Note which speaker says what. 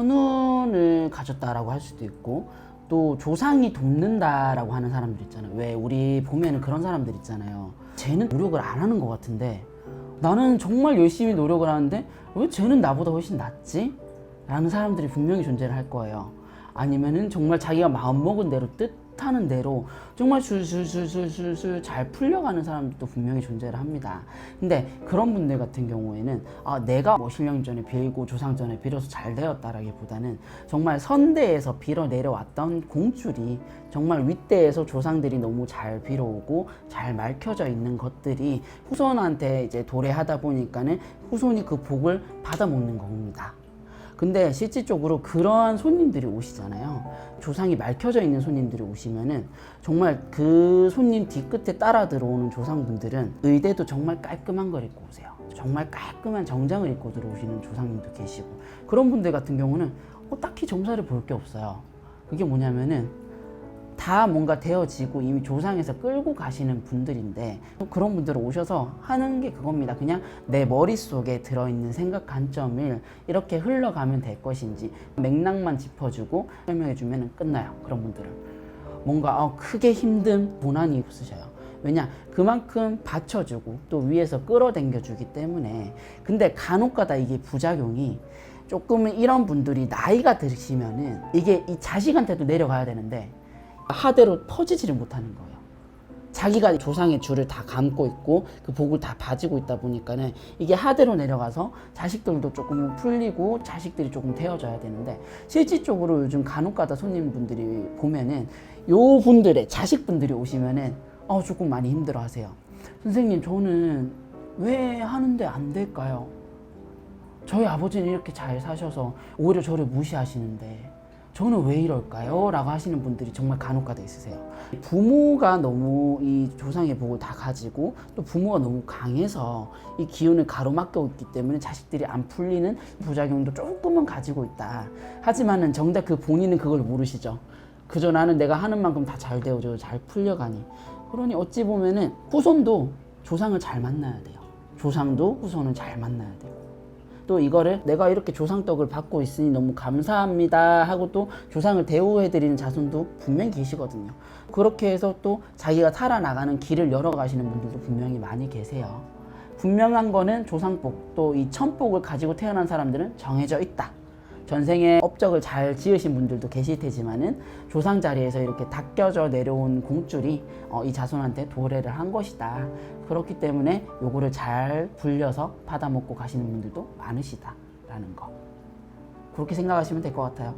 Speaker 1: 천운을 가졌다라고 할 수도 있고 또 조상이 돕는다라고 하는 사람들 있잖아요. 왜 우리 보면은 그런 사람들 있잖아요. 쟤는 노력을 안 하는 것 같은데 나는 정말 열심히 노력을 하는데 왜 쟤는 나보다 훨씬 낫지? 라는 사람들이 분명히 존재를 할 거예요. 아니면은 정말 자기가 마음먹은 대로 뜻 하는 대로 정말 술술술술술술 잘 풀려가는 사람들도 분명히 존재를 합니다. 근데 그런 분들 같은 경우에는 아, 내가 뭐 신령 전에 빌고 조상 전에 빌어서 잘 되었다라기보다는 정말 선대에서 빌어 내려왔던 공줄이 정말 윗대에서 조상들이 너무 잘 빌어오고 잘 말켜져 있는 것들이 후손한테 이제 도래하다 보니까는 후손이 그 복을 받아 먹는 겁니다. 근데 실질적으로 그러한 손님들이 오시잖아요. 조상이 말켜져 있는 손님들이 오시면은 정말 그 손님 뒤끝에 따라 들어오는 조상분들은 의대도 정말 깔끔한 걸 입고 오세요. 정말 깔끔한 정장을 입고 들어오시는 조상님도 계시고 그런 분들 같은 경우는 어, 딱히 점사를 볼 게 없어요. 그게 뭐냐면은 다 뭔가 되어지고 이미 조상에서 끌고 가시는 분들인데 그런 분들 오셔서 하는 게 그겁니다. 그냥 내 머릿속에 들어있는 생각 관점을 이렇게 흘러가면 될 것인지 맥락만 짚어주고 설명해주면 끝나요. 그런 분들은. 뭔가 어, 크게 힘든 고난이 없으셔요. 왜냐 그만큼 받쳐주고 또 위에서 끌어당겨주기 때문에 근데 간혹가다 이게 부작용이 조금은 이런 분들이 나이가 드시면은 이게 이 자식한테도 내려가야 되는데 하대로 퍼지지를 못하는 거예요. 자기가 조상의 줄을 다 감고 있고 그 복을 다 가지고 있다 보니까는 이게 하대로 내려가서 자식들도 조금 풀리고 자식들이 조금 되어져야 되는데 실질적으로 요즘 간혹가다 손님분들이 보면은 요 분들의 자식분들이 오시면은 어 조금 많이 힘들어하세요. 선생님 저는 왜 하는데 안 될까요? 저희 아버지는 이렇게 잘 사셔서 오히려 저를 무시하시는데 저는 왜 이럴까요? 라고 하시는 분들이 정말 간혹가다 있으세요. 부모가 너무 이 조상의 복을 다 가지고 또 부모가 너무 강해서 이 기운을 가로막고 있기 때문에 자식들이 안 풀리는 부작용도 조금은 가지고 있다. 하지만은 정작 그 본인은 그걸 모르시죠. 그저 나는 내가 하는 만큼 다 잘 되어져 잘 풀려가니. 그러니 어찌 보면은 후손도 조상을 잘 만나야 돼요. 조상도 후손을 잘 만나야 돼요. 또 이거를 내가 이렇게 조상떡을 받고 있으니 너무 감사합니다 하고 또 조상을 대우해드리는 자손도 분명히 계시거든요. 그렇게 해서 또 자기가 살아나가는 길을 열어가시는 분들도 분명히 많이 계세요. 분명한 거는 조상복 또 이 천복을 가지고 태어난 사람들은 정해져 있다. 전생에 업적을 잘 지으신 분들도 계실 테지만은 조상 자리에서 이렇게 닦여져 내려온 공줄이 어, 이 자손한테 도래를 한 것이다. 그렇기 때문에 요거를 잘 불려서 받아먹고 가시는 분들도 많으시다라는 거. 그렇게 생각하시면 될 것 같아요.